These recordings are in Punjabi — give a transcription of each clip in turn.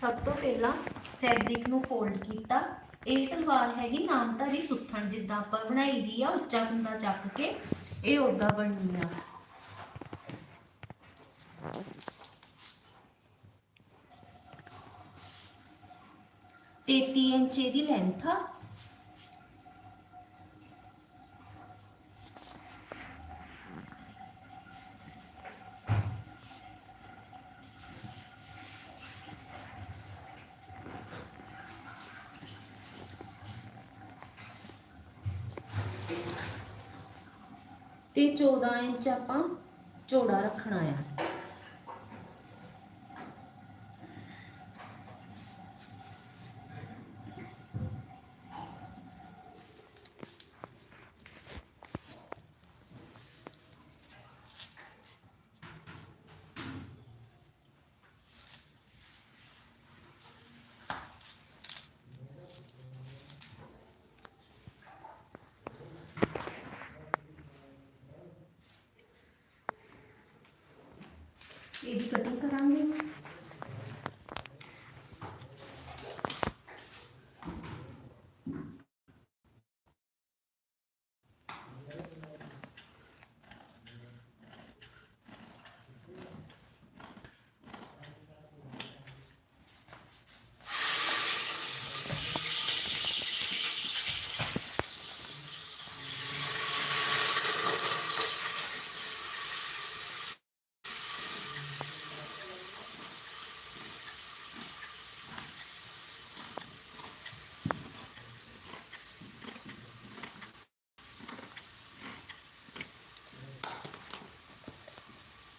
ਸਭ ਤੋਂ ਪਹਿਲਾਂ ਫੈਬਰਿਕ ਨੂੰ ਫੋਲਡ ਕੀਤਾ। ਇਹ ਸਲਵਾਰ ਹੈਗੀ ਨਾਮਧਾਰੀ ਸੁੱਥਣ, ਜਿੱਦਾਂ ਆਪਾਂ ਬਣਾਈ ਦੀ ਆ, ਉੱਚਾ ਹੁੰਦਾ ਚੱਕ ਕੇ ਇਹ ਉਦਾਂ ਬਣਨੀ ਆ। ਤੇਤੀ ਇੰਚ ਦੀ ਲੈਂਥ ਆ। ਤੇ 14 ਇੰਚ ਆਪਾਂ ਚੌੜਾ ਰੱਖਣਾ ਆ।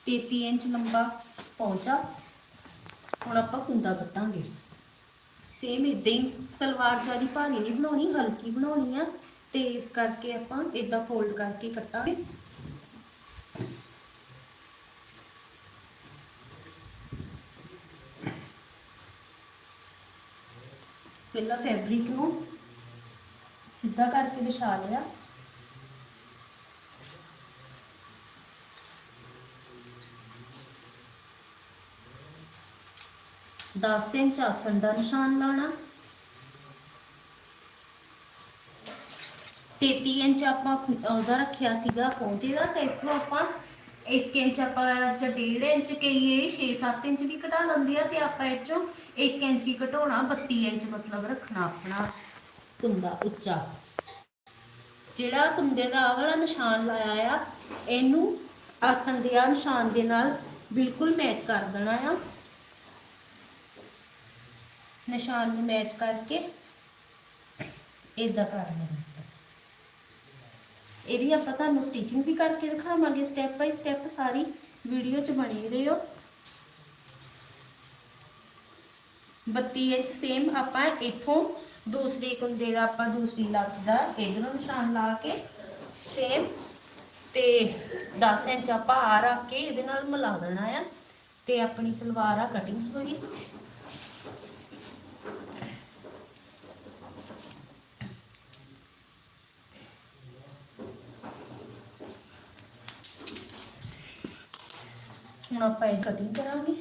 33 ਇੰਚ ਲੰਬਾ ਪੌਂਚਾ। ਹੁਣ ਆਪਾਂ ਕੁੰਦਾ ਕੱਟਾਂਗੇ ਸੇਮ ਇਦਾਂ ਹੀ ਸਲਵਾਰ ਜ਼ਿਆਦਾ ਭਾਰੀ ਨਹੀਂ ਬਣਾਉਣੀ, ਹਲਕੀ ਬਣਾਉਣੀ ਆ। ਤੇ ਇਸ ਕਰਕੇ ਆਪਾਂ ਇਦਾਂ ਫੋਲਡ ਕਰਕੇ ਕੱਟਾਂਗੇ ਪਹਿਲਾਂ ਫੈਬਰਿਕ ਨੂੰ ਸਿੱਧਾ ਕਰਕੇ ਵਿਛਾ ਲਿਆ। ਦਸ ਇੰਚ ਆਸਣ ਦਾ ਨਿਸ਼ਾਨ ਲਾਣਾ। 33 ਇੰਚ ਆਪਾਂ ਉਹਦਾ ਰੱਖਿਆ ਸੀਗਾ ਪਹੁੰਚੇ ਦਾ ਤੇ ਇੱਥੋਂ ਆਪਾਂ 1 ਇੰਚ ਆਪਾਂ ਜਾਂ 1.5 ਇੰਚ ਕਹੀਏ 6-7 ਇੰਚ ਵੀ ਘਟਾ ਲੈਂਦੇ ਆ ਤੇ ਆਪਾਂ ਇਹ ਚੋਂ 1 ਇੰਚ ਹੀ ਘਟਾਉਣਾ 32 ਇੰਚ ਮਤਲਬ ਰੱਖਣਾ ਆਪਣਾ ਕੁੰਦਾ ਉੱਚਾ। ਜਿਹੜਾ ਕੁੰਦੇ ਦਾ ਆਹ ਵਾਲਾ ਨਿਸ਼ਾਨ ਲਾਇਆ ਆ, ਇਹਨੂੰ ਆਸਣ ਦੇ ਆ ਨਿਸ਼ਾਨ ਦੇ ਨਾਲ ਬਿਲਕੁਲ ਮੈਚ ਕਰ ਦੇਣਾ ਆ। ਨਿਸ਼ਾਨ ਨੂੰ ਮੈਚ ਕਰਕੇ ਇਦਾਂ ਕਰ ਲੈਣਾ ਇਹਦੀ ਆਪਾਂ ਤੁਹਾਨੂੰ ਸਟਿਚਿੰਗ ਵੀ ਕਰਕੇ ਦਿਖਾਵਾਂਗੇ ਸਟੈਪ ਬਾਈ ਸਟੈਪ ਸਾਰੀ ਵੀਡੀਓ 'ਚ ਬਣੀ ਰਹੋ। 32 ਇੰਚ ਸੇਮ ਆਪਾਂ ਇਥੋਂ ਦੂਸਰੀ ਕੁੰਦੇ ਦਾ ਆਪਾਂ ਦੂਸਰੀ ਲੱਤ ਦਾ ਇਧਰੋਂ ਨਿਸ਼ਾਨ ਲਾ ਕੇ ਸੇਮ ਤੇ 10 ਇੰਚ ਆਪਾਂ ਆ ਰੱਖ ਕੇ ਇਹਦੇ ਨਾਲ ਮਿਲਾ ਦੇਣਾ ਆ ਤੇ ਆਪਣੀ ਸਲਵਾਰ ਆ ਕਟਿੰਗ ਹੋਈ ਹੁਣ ਆਪਾਂ ਇਹ ਕਟਿੰਗ ਕਰਾਂਗੇ।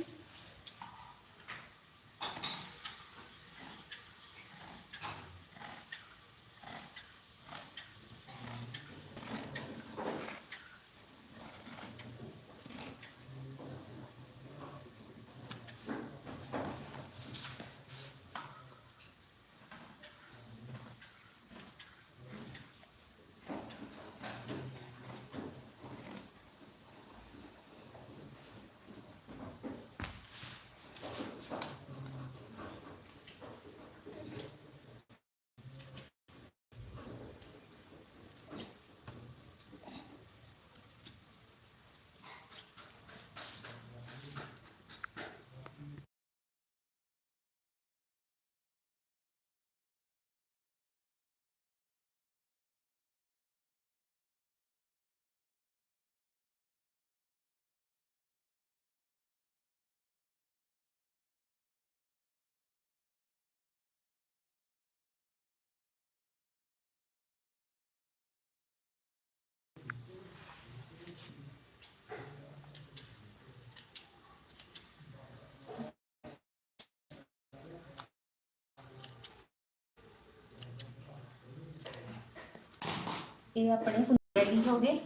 ਇਹ ਆਪਣੇ ਰੈਡੀ ਹੋ ਗਏ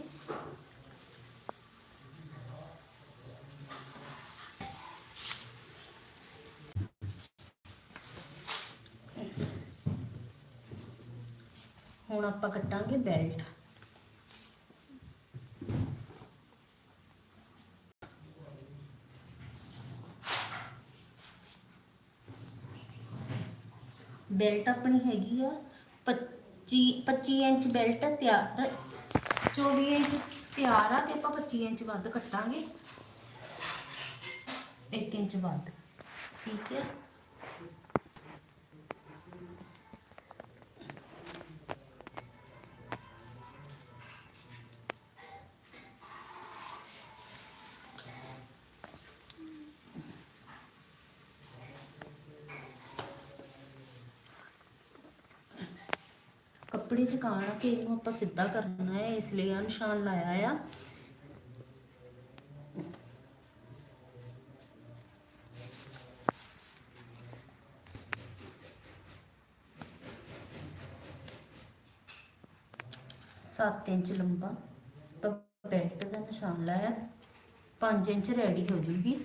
ਹੁਣ ਆਪਾਂ ਕੱਟਾਂਗੇ ਬੈਲਟ। ਬੈਲਟ ਆਪਣੀ ਹੈਗੀ ਆ। 25 25 ਇੰਚ ਬੈਲਟ ਤਿਆਰ 24 ਇੰਚ ਤਿਆਰ ਆ ਤੇ ਆਪਾਂ 25 ਇੰਚ ਵੱਧ ਕੱਟਾਂਗੇ। 1 ਇੰਚ ਵੱਧ, ਠੀਕ ਹੈ। ਕੱਪੜੇ ਚ ਕਾਣ ਕੇ ਇਹਨੂੰ ਆਪਾਂ ਸਿੱਧਾ ਕਰਨਾ ਹੈ, ਇਸ ਲਈ ਆ ਨਿਸ਼ਾਨ ਲਾਇਆ ਆ। ਸੱਤ ਇੰਚ ਲੰਬਾ ਬੈਲਟ ਦਾ ਨਿਸ਼ਾਨ ਲਾਇਆ 5 ਇੰਚ ਰੈਡੀ ਹੋ ਜੂਗੀ।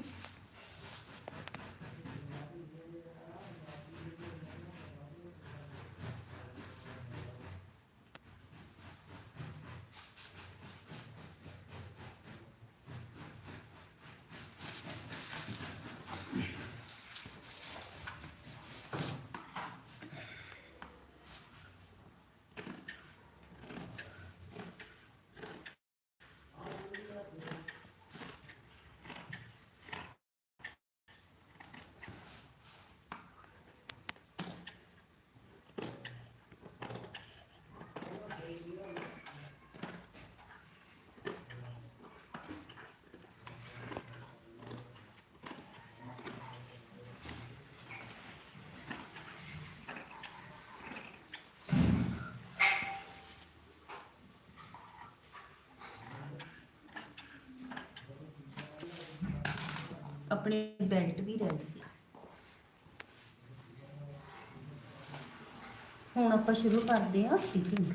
ਆਪਣੇ ਬੈਲਟ ਵੀ ਰੈਡੀ ਆ ਹੁਣ ਆਪਾਂ ਸ਼ੁਰੂ ਕਰਦੇ ਹਾਂ ਸਟਿਚਿੰਗ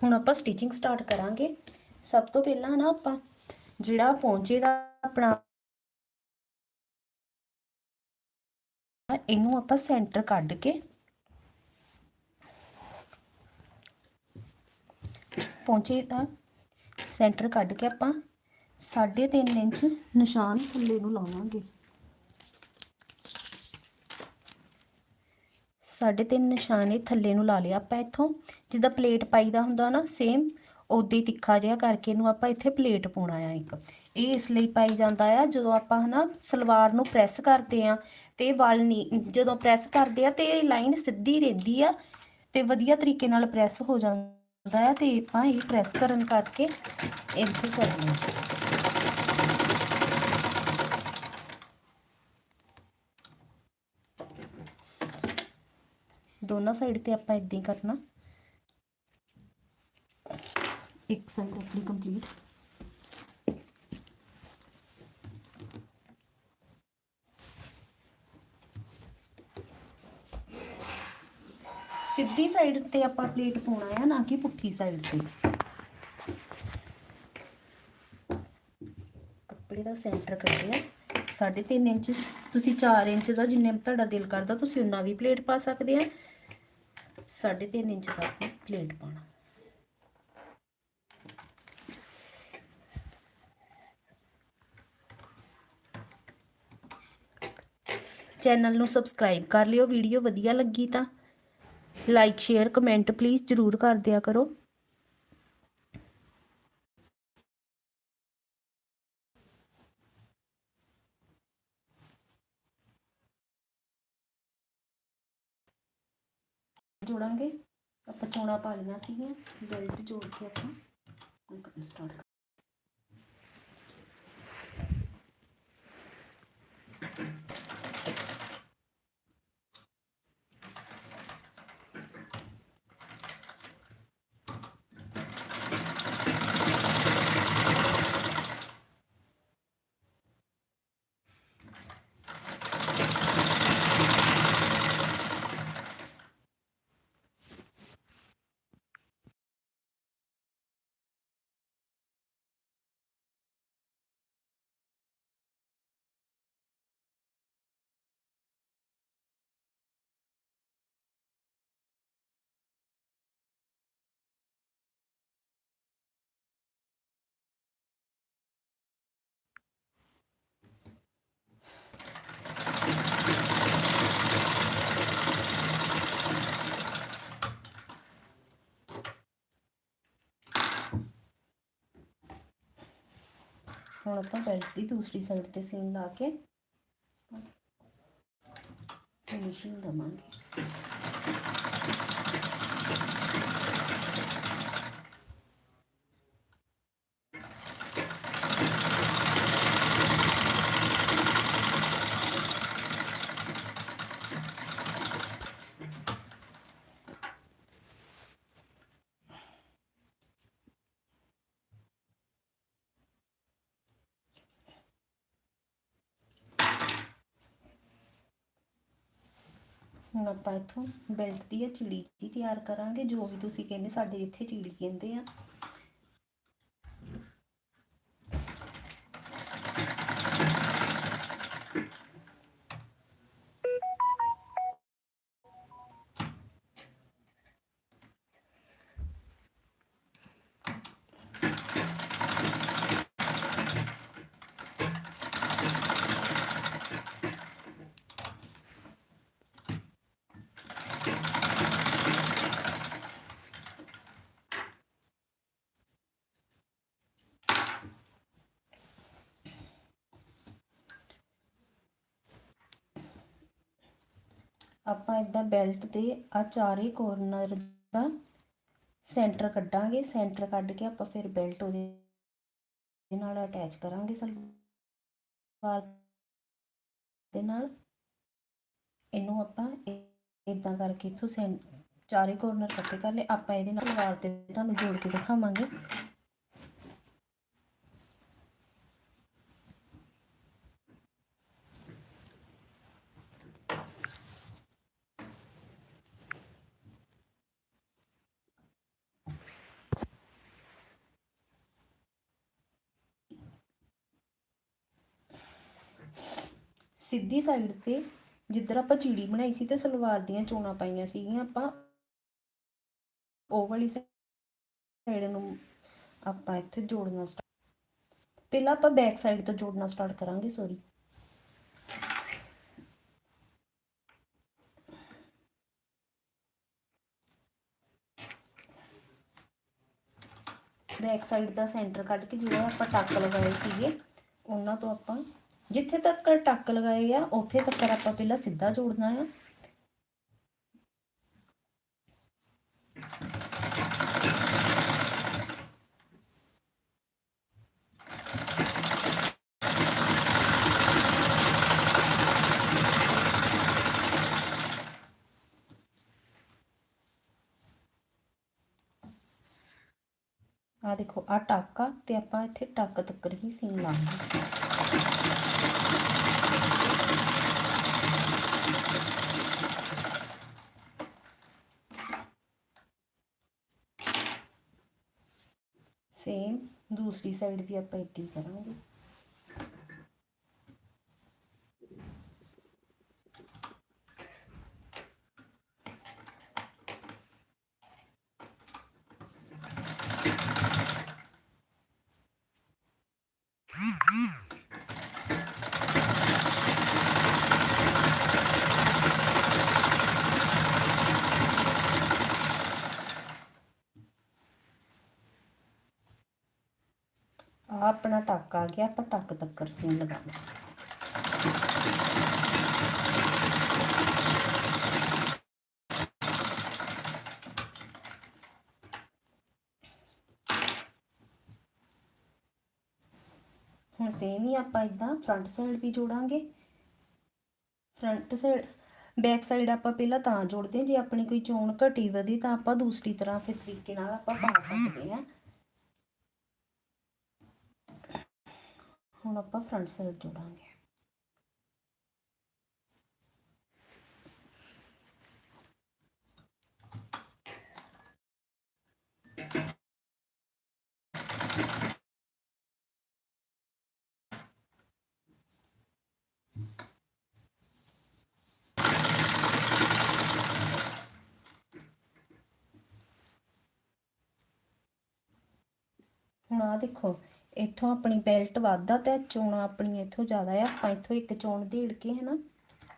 ਹੁਣ ਆਪਾਂ ਸਟਿਚਿੰਗ ਸਟਾਰਟ ਕਰਾਂਗੇ। ਸਭ ਤੋਂ ਪਹਿਲਾਂ ਨਾ ਆਪਾਂ ਜਿਹੜਾ ਪੌਂਚੇ ਦਾ ਆਪਣਾ ਇਹਨੂੰ ਆਪਾਂ ਸੈਂਟਰ ਕੱਢ ਕੇ ਪੌਂਚੇ ਦਾ ਸੈਂਟਰ ਕੱਢ ਕੇ ਆਪਾਂ 3.5 ਇੰਚ ਨਿਸ਼ਾਨ ਥੱਲੇ ਨੂੰ ਲਾਵਾਂਗੇ। ਸਾਢੇ ਤਿੰਨ ਨਿਸ਼ਾਨ ਇਹ ਥੱਲੇ ਨੂੰ ਲਾ ਲਿਆ ਆਪਾਂ ਇੱਥੋਂ। ਜਿੱਦਾਂ ਪਲੇਟ ਪਾਈਦਾ ਹੁੰਦਾ ਨਾ ਸੇਮ ਉਦਾਂ ਹੀ ਤਿੱਖਾ ਜਿਹਾ ਕਰਕੇ ਇਹਨੂੰ ਆਪਾਂ ਇੱਥੇ ਪਲੇਟ ਪਾਉਣਾ ਆ ਇੱਕ। ਇਹ ਇਸ ਲਈ ਪਾਈ ਜਾਂਦਾ ਆ, ਜਦੋਂ ਆਪਾਂ ਹਨਾ ਸਲਵਾਰ ਨੂੰ ਪ੍ਰੈਸ ਕਰਦੇ ਆ ਤੇ ਵਲ ਨਹੀਂ ਜਦੋਂ ਪ੍ਰੈਸ ਕਰਦੇ ਆ ਤੇ ਇਹ ਲਾਈਨ ਸਿੱਧੀ ਰਹਿੰਦੀ ਆ ਤੇ ਵਧੀਆ ਤਰੀਕੇ ਨਾਲ ਪ੍ਰੈਸ ਹੋ ਜਾਂਦਾ ਆ ਤੇ ਆਪਾਂ ਇਹ ਪ੍ਰੈਸ ਕਰਨ ਕਰਕੇ ਇੱਥੇ ਕਰਨੀ ਦੋਨਾਂ ਸਾਈਡ ਤੇ ਆਪਾਂ ਇਦਾਂ ਹੀ ਕਰਨਾ। ਇੱਕ ਸਾਈਡ ਆਪਣੀ ਕੰਪਲੀਟ। ਸਿੱਧੀ ਸਾਈਡ ਤੇ ਆਪਾਂ ਪਲੇਟ ਪਾਉਣਾ ਆ, ਨਾ ਕਿ ਪੁੱਠੀ ਸਾਈਡ ਤੇ। ਕੱਪੜੇ ਦਾ ਸੈਂਟਰ ਕੱਢਿਆ। 3.5 ਇੰਚ, ਤੁਸੀਂ 4 ਇੰਚ ਦਾ ਜਿੰਨੇ ਤੁਹਾਡਾ ਦਿਲ ਕਰਦਾ, ਤੁਸੀਂ ਉਨਾ ਵੀ ਪਲੇਟ ਪਾ ਸਕਦੇ ਆ। 3.5 ਇੰਚ ਦਾ ਆਪਾਂ ਪਲੇਟ ਪਾਉਣਾ। ਚੈਨਲ ਨੂੰ ਸਬਸਕ੍ਰਾਈਬ ਕਰ ਲਿਓ, ਵੀਡੀਓ ਵਧੀਆ ਲੱਗੀ ਤਾਂ ਲਾਈਕ ਸ਼ੇਅਰ ਕਮੈਂਟ ਪਲੀਜ਼ ਜਰੂਰ ਕਰ ਦਿਆ ਕਰੋ। ਜੋੜਾਂਗੇ। ਆਪਾਂ ਚੋਣਾ ਪਾ ਲਈਆਂ ਸੀਗੀਆਂ ਬੈਲਟ ਜੋੜ ਕੇ ਆਪਾਂ ਕੰਮ ਸਟਾਰਟ ਹੁਣ ਆਪਾਂ ਬੈਲਟ ਦੀ ਦੂਸਰੀ ਸਾਈਡ ਤੇ ਸੀਨ ਲਾ ਕੇ ਫਿਨਿਸ਼ਿੰਗ ਦਵਾਂਗੇ ਹੁਣ ਆਪਾਂ ਇੱਥੋਂ ਬੈਲਟ ਦੀ ਇਹ ਚਿੜੀ ਜੀ ਤਿਆਰ ਕਰਾਂਗੇ, ਜੋ ਵੀ ਤੁਸੀਂ ਕਹਿੰਦੇ ਸਾਡੇ ਇੱਥੇ ਚਿੜੀ ਕਹਿੰਦੇ ਆ। ਆਪਾਂ ਇਦਾਂ ਬੈਲਟ ਦੇ ਆ ਚਾਰੇ ਕੋਰਨਰ ਦਾ ਸੈਂਟਰ ਕੱਢਾਂਗੇ ਸੈਂਟਰ ਕੱਢ ਕੇ ਆਪਾਂ ਫਿਰ ਬੈਲਟ ਉਹਦੇ ਨਾਲ ਅਟੈਚ ਕਰਾਂਗੇ ਸਲਵਾਰ ਦੇ ਨਾਲ। ਇਹਨੂੰ ਆਪਾਂ ਇਦਾਂ ਕਰਕੇ ਇਥੋਂ ਚਾਰੇ ਕੋਰਨਰ ਇਕੱਠੇ ਕਰ ਲਏ, ਆਪਾਂ ਇਹਦੇ ਨਾਲ ਸਲਵਾਰ ਤੇ ਤੁਹਾਨੂੰ ਜੋੜ ਕੇ ਦਿਖਾਵਾਂਗੇ। ਸਿੱਧੀ ਸਾਈਡ ਤੇ ਜਿੱਧਰ ਆਪਾਂ ਚੀੜੀ ਬਣਾਈ ਸੀ ਤੇ ਸਲਵਾਰ ਦੀਆਂ ਚੋਣਾਂ ਪਾਈਆਂ ਸੀਗੀਆਂ, ਆਪਾਂ ਉਹ ਵਾਲੀ ਸਾਈਡ ਨੂੰ ਆਪਾਂ ਇੱਥੇ ਜੋੜਨਾ ਸਟਾਰਟ ਪਹਿਲਾਂ ਆਪਾਂ ਬੈਕ ਸਾਈਡ ਤੋਂ ਜੋੜਨਾ ਸਟਾਰਟ ਕਰਾਂਗੇ ਸੌਰੀ ਬੈਕ ਸਾਈਡ ਦਾ ਸੈਂਟਰ ਕੱਢ ਕੇ ਜਿਹੜਾ ਆਪਾਂ ਟੱਕ ਲਗਾਏ ਸੀਗੇ, ਉਹਨਾਂ ਤੋਂ ਆਪਾਂ ਜਿੱਥੇ ਤੱਕ ਟੱਕ ਲਗਾਏ ਆ ਉੱਥੇ ਤੱਕ ਆਪਾਂ ਪਹਿਲਾਂ ਸਿੱਧਾ ਜੋੜਨਾ ਆ ਆ ਦੇਖੋ ਆ ਟਾਕਾ ਤੇ ਆਪਾਂ ਇੱਥੇ ਟੱਕ ਤੱਕਰ ਹੀ ਸੀਨ ਲਾਵਾਂਗੇ ਦੂਸਰੀ ਸਾਈਡ ਵੀ ਆਪਾਂ ਇੱਦਾਂ ਹੀ ਕਰਾਂਗੇ। ਆ ਆਪਣਾ ਟੱਕ ਆ ਗਿਆ, ਆਪਾਂ ਟੱਕ ਤੱਕਰ ਸੀਨ ਲਗਾਉਣਾ ਹੁਣ ਸੇਮ ਹੀ ਆਪਾਂ ਇਦਾਂ ਫਰੰਟ ਸਾਈਡ ਵੀ ਜੋੜਾਂਗੇ। ਫਰੰਟ ਸਾਈਡ ਬੈਕ ਸਾਈਡ ਆਪਾਂ ਪਹਿਲਾਂ ਤਾਂ ਜੋੜਦੇ ਹਾਂ, ਜੇ ਆਪਣੀ ਕੋਈ ਚੋਣ ਘਟੀ ਵਧੀ ਤਾਂ ਆਪਾਂ ਦੂਸਰੀ ਤਰ੍ਹਾਂ ਫਿਰ ਤਰੀਕੇ ਨਾਲ ਆਪਾਂ ਪਾ ਸਕਦੇ ਹਾਂ। ਹੁਣ ਆਪਾਂ ਫਰੰਟ ਸਾਈਡ ਜੋੜਾਂਗੇ। ਹੁਣ ਆ ਦੇਖੋ ਇੱਥੋਂ ਆਪਣੀ ਬੈਲਟ ਵੱਧਦਾ ਤੇ ਚੋਣਾ ਆਪਣੀ ਇੱਥੋਂ ਜ਼ਿਆਦਾ ਆ, ਆਪਾਂ ਇੱਥੋਂ ਇੱਕ ਚੋਣ ਢੇੜ ਕੇ ਹੈ ਨਾ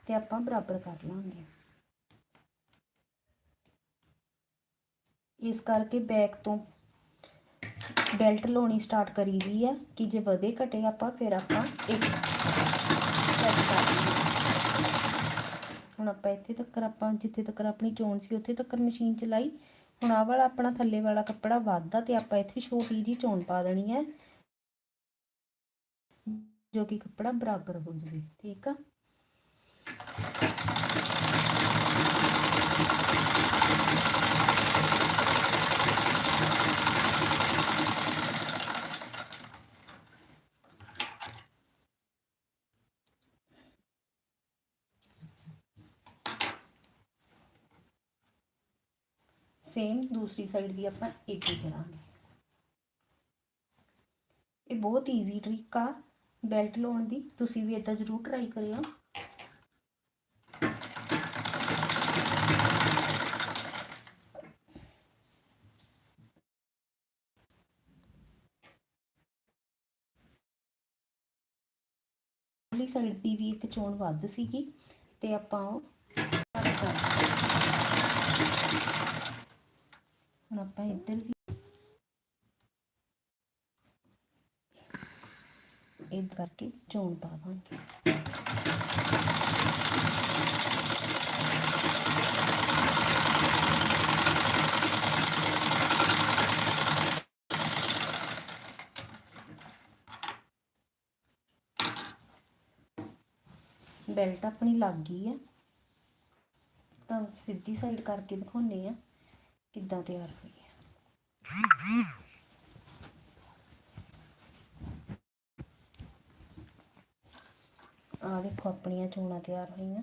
ਤੇ ਆਪਾਂ ਬਰਾਬਰ ਕਰ ਲਾਂਗੇ। ਇਸ ਕਰਕੇ ਬੈਕ ਤੋਂ ਬੈਲਟ ਲਾਉਣੀ ਸਟਾਰਟ ਕਰੀਦੀ ਆ, ਕਿ ਜੇ ਵਧੇ ਘਟੇ ਆਪਾਂ, ਫਿਰ ਆਪਾਂ ਇੱਕ set ਕਰ ਹੁਣ ਆਪਾਂ ਇੱਥੇ ਤੱਕ ਆਪਾਂ, ਜਿੱਥੇ ਤੱਕ ਆਪਣੀ ਚੋਣ ਸੀ, ਉੱਥੇ ਤੱਕ ਮਸ਼ੀਨ ਚਲਾਈ। ਹੁਣ ਆਹ ਵਾਲਾ ਆਪਣਾ ਥੱਲੇ ਵਾਲਾ ਕੱਪੜਾ ਵੱਧਦਾ ਤੇ ਆਪਾਂ ਇੱਥੇ ਛੋਟੀ ਜੀ ਚੋਣ ਪਾ ਦੇਣੀ ਹੈ ਜੋ ਕਿ ਕੱਪੜਾ ਬਰਾਬਰ ਹੋ ਜਾਵੇ, ਠੀਕ ਆ? ਸੇਮ ਦੂਸਰੀ ਸਾਈਡ ਵੀ ਆਪਾਂ ਇੱਕ ਹੀ ਕਰਾਂਗੇ। ਇਹ ਬਹੁਤ ਈਜ਼ੀ ਟ੍ਰਿਕ ਆ। ਬੈਲਟ ਲਾਉਣ ਦੀ, ਤੁਸੀਂ ਵੀ ਇਦਾਂ ਜ਼ਰੂਰ ਟਰਾਈ ਕਰਿਓ। ਅਗਲੀ ਸਾਈਡ ਦੀ ਵੀ ਇੱਕ ਚੋਣ ਵੱਧ ਸੀਗੀ, ਤੇ ਆਪਾਂ ਉਹ ਕਰ ਹੁਣ ਆਪਾਂ ਇੱਧਰ ਵੀ ਇਹ ਕਰਕੇ ਚੋਣ ਪਾ ਦਾਂਗੇ। ਬੈਲਟ ਆਪਣੀ ਲੱਗ ਗਈ ਹੈ ਤਾਂ ਸਿੱਧੀ ਸਾਈਡ ਕਰਕੇ ਦਿਖਾਉਨੇ ਆ ਕਿੱਦਾਂ ਤਿਆਰ ਹੋਈ ਹੈ ਆ ਦੇਖੋ, ਆਪਣੀਆਂ ਚੋਣਾਂ ਤਿਆਰ ਹੋਈਆਂ।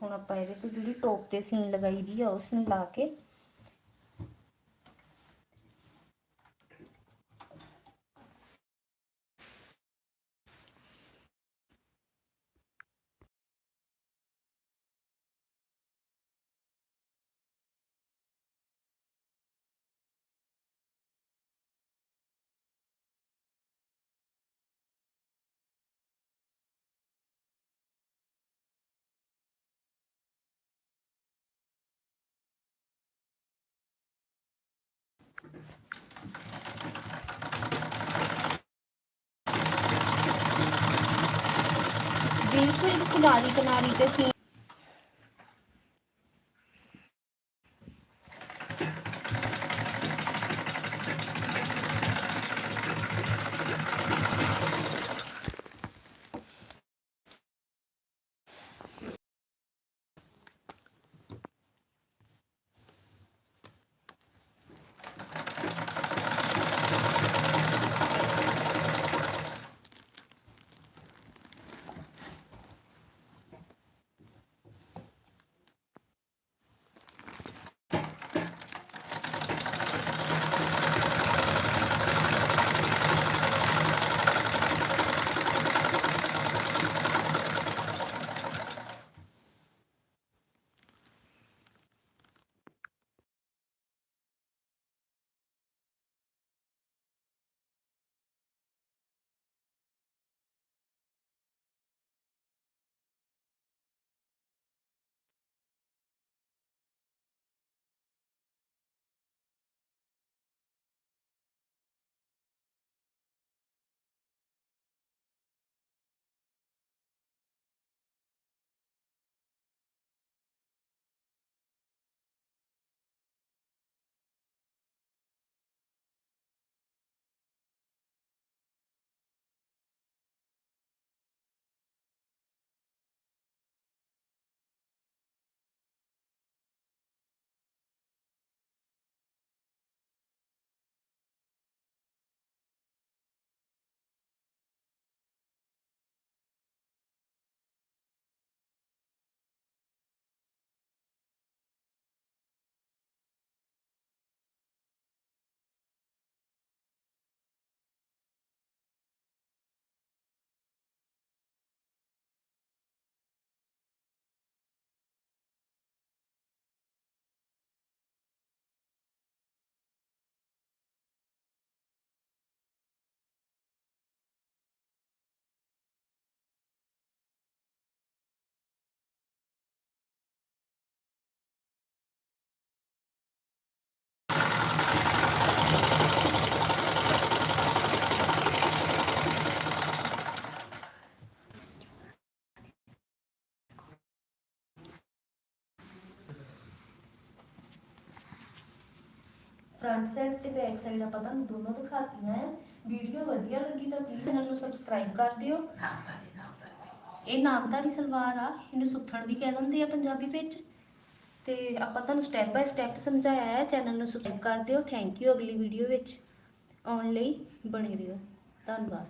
ਹੁਣ ਆਪਾਂ ਇਹਦੇ ਤੇ ਜਿਹੜੀ ਟੋਪ ਤੇ ਸੀਨ ਲਗਾਈ ਦੀ ਆ, ਉਸ ਨੂੰ ਲਾ ਕੇ ਬਿਲਕੁਲ ਕਿਨਾਰੀ ਕਿਨਾਰੀ ਤੇ ਸੀ ਫਰੰਟ ਸਾਈਡ ਤੇ ਬੈਕ ਸਾਈਡ ਆਪਾਂ ਤੁਹਾਨੂੰ ਦੋਨੋਂ ਦਿਖਾਤੀਆਂ ਹੈ ਵੀਡੀਓ ਵਧੀਆ ਲੱਗੀ ਤਾਂ ਪਲੀਜ਼ ਚੈਨਲ ਨੂੰ ਸਬਸਕ੍ਰਾਈਬ ਕਰ ਦਿਓ। ਇਹ ਨਾਮਧਾਰੀ ਸਲਵਾਰ ਆ ਇਹਨੂੰ ਸੁੱਥਣ ਵੀ ਕਹਿ ਦਿੰਦੇ ਆ ਪੰਜਾਬੀ ਵਿੱਚ। ਤੇ ਆਪਾਂ ਤੁਹਾਨੂੰ ਸਟੈਪ ਬਾਈ ਸਟੈਪ ਸਮਝਾਇਆ ਹੈ ਚੈਨਲ ਨੂੰ ਸਬਸਕ੍ਰਾਈਬ ਕਰ ਦਿਓ। ਥੈਂਕ ਯੂ ਅਗਲੀ ਵੀਡੀਓ ਵਿੱਚ। ਆਉਣ ਲਈ ਬਣੇ ਰਹੋ। ਧੰਨਵਾਦ।